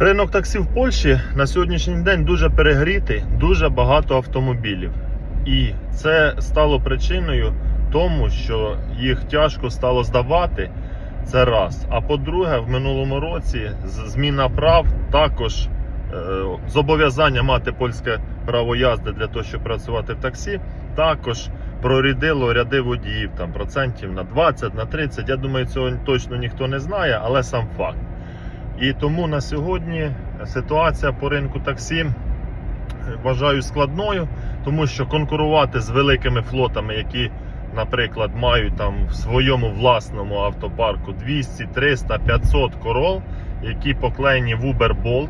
Ринок таксі в Польщі на сьогоднішній день дуже перегрітий, дуже багато автомобілів. І це стало причиною тому, що їх тяжко стало здавати. Це раз. А по-друге, в минулому році зміна прав також е, зобов'язання мати польське право їзди для того, щоб працювати в таксі, також прорядило ряди водіїв там процентів на 20, на 30. Я думаю, цього точно ніхто не знає, але сам факт. І тому на сьогодні ситуація по ринку таксі е, вважаю складною, тому що конкурувати з великими флотами, які, наприклад, мають там в своєму власному автопарку 200, 300, 500 корол, які поклеєні в Uber Bolt,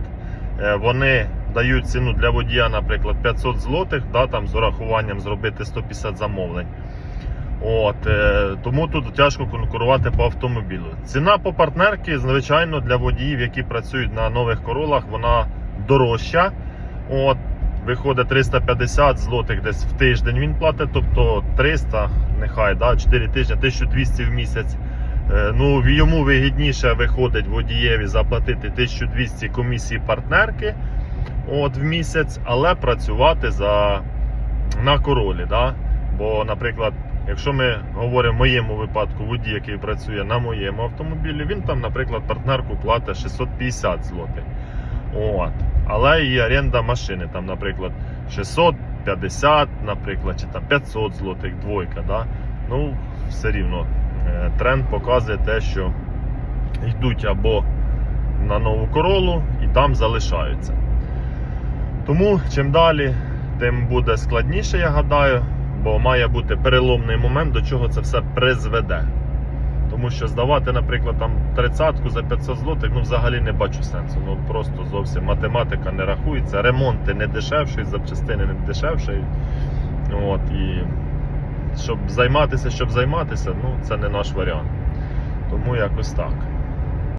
е, вони дають ціну для водія, наприклад, 500 злотих, да, там з урахуванням зробити 150 замовлень. От, е, тому тут тяжко конкурувати по автомобілю. Ціна по партнерки, звичайно, для водіїв, які працюють на нових королах, вона дорожча. От, виходить 350 злотих десь в тиждень він платить, тобто 300, нехай, да, 4 тижні, 1200 в місяць. Е, Ну, йому вигідніше виходить водієві заплатити 1200 комісії партнерки от, в місяць, але працювати за, на королі. Да? Бо, наприклад, якщо ми говоримо в моєму випадку, водій, який працює на моєму автомобілі, він там, наприклад, партнерку платить 650 злотих. От. Але і оренда машини, там, наприклад, 650, наприклад, чи там 500 злотих двойка. Да? Ну, все рівно е, тренд показує те, що йдуть або на нову королу і там залишаються. Тому чим далі, тим буде складніше, я гадаю, бо має бути переломний момент, до чого це все призведе. Тому що здавати, наприклад, там тридцятку за 500 злотих, ну взагалі не бачу сенсу. Ну просто зовсім математика не рахується, ремонти не дешевші, запчастини не дешевші. От, і щоб займатися, щоб займатися, ну це не наш варіант. Тому якось так.